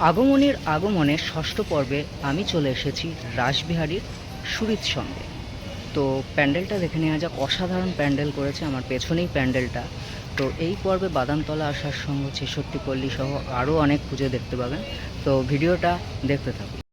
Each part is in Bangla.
আগমনীর আগমনের ষষ্ঠ পর্বে আমি চলে এসেছি রাসবিহারীর সুরিত সঙ্গে। তো প্যান্ডেলটা দেখে নেওয়া যাক, অসাধারণ প্যান্ডেল করেছে আমার পেছনেই প্যান্ডেলটা। তো এই পর্বে বাদামতলা আসার সঙ্গে, ছেষট্টি পল্লী সহ আরও অনেক পুজো দেখতে পাবেন। তো ভিডিওটা দেখতে থাকুন।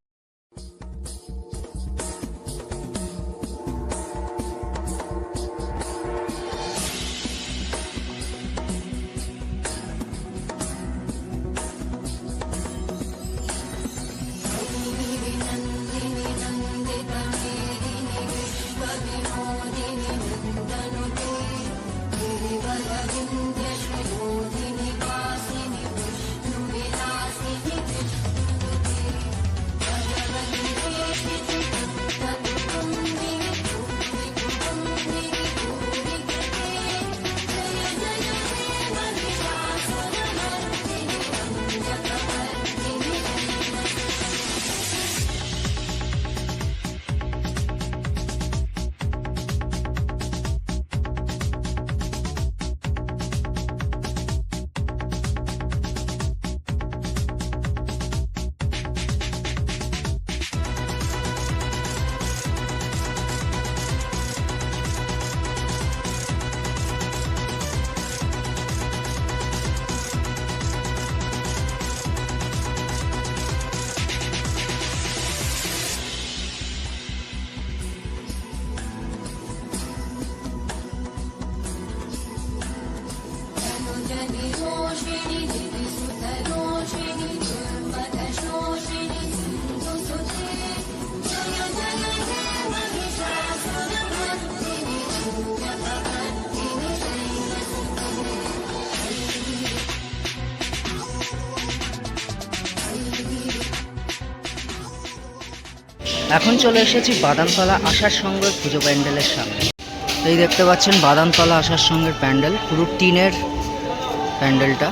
এখন চলে এসেছি বাদামতলা আসার সঙ্গে পুজো প্যান্ডেলের সামনে। এই দেখতে পাচ্ছেন বাদামতলা আসার সঙ্গে প্যান্ডেল, পুরো টিনের প্যান্ডেলটা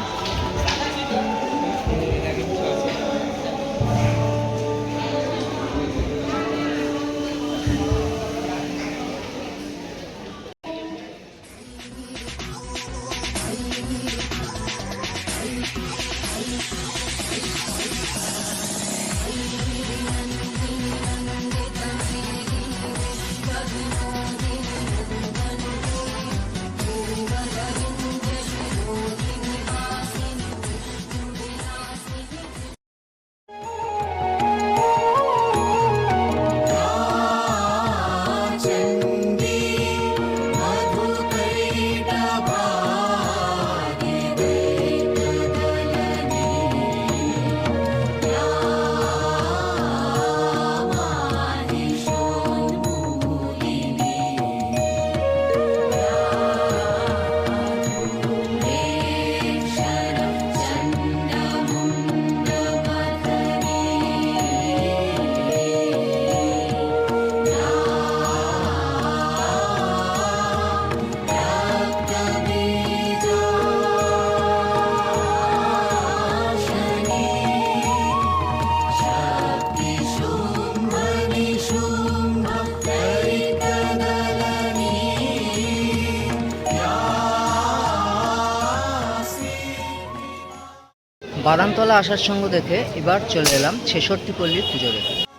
বাদামতলা আসার সঙ্গ দেখে এবার চলে এলাম ছেষট্টি পল্লীর পুজো দেখে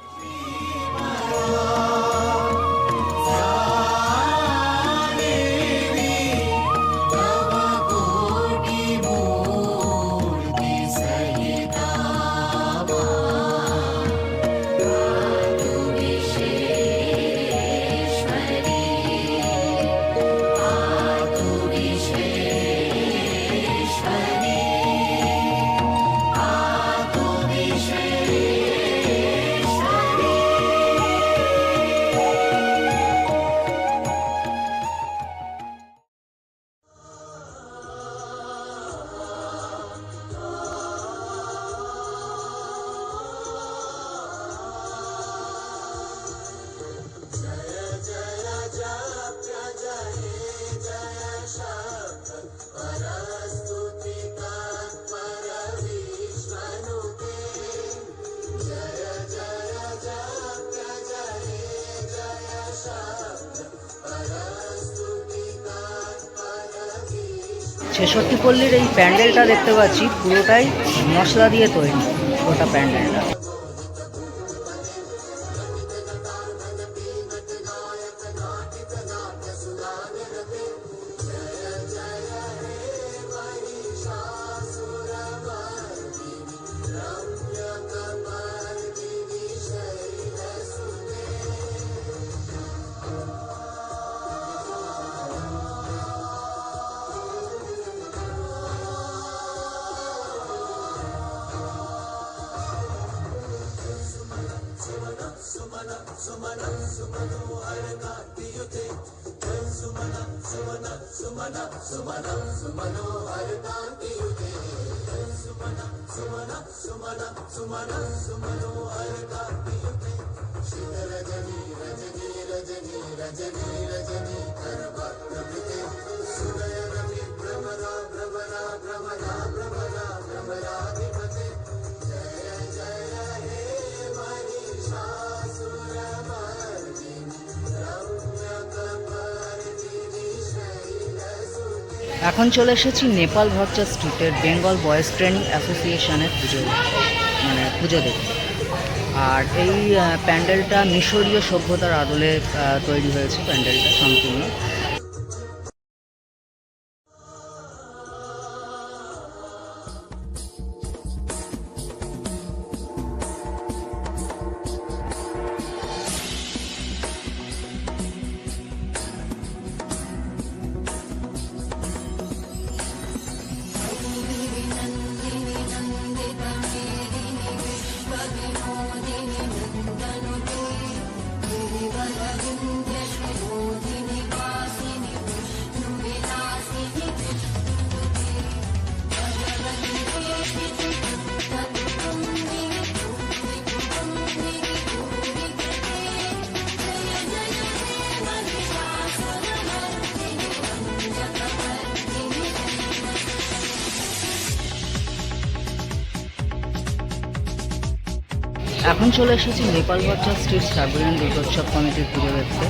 ছেষট্টি পল্লীর এই প্যান্ডেলটা দেখতে পাচ্ছি পুরোটাই মশলা দিয়ে তৈরি গোটা প্যান্ডেলটা। सुमन सुमन सुमनो अरका सुम सुमन सुमन सुमन सुमनो अरका सुम सुमन सुमन सुमन सुमनो अरगायतेजनी रजनी रजनी এখন চলে এসেছি নেপাল ভরচা স্ট্রিটের বেঙ্গল বয়েজ ট্রেনিং অ্যাসোসিয়েশনের পুজো মানে পুজো দেখতে। আর এই প্যান্ডেলটা মিশরীয় সভ্যতার আদলে তৈরি হয়েছে, প্যান্ডেলটা সম্পূর্ণ। এখন চলে এসেছি নেপাল বাচ্চা স্ট্রিট সার্বজনীন দুর্গোৎসব কমিটির পুজো দেখতে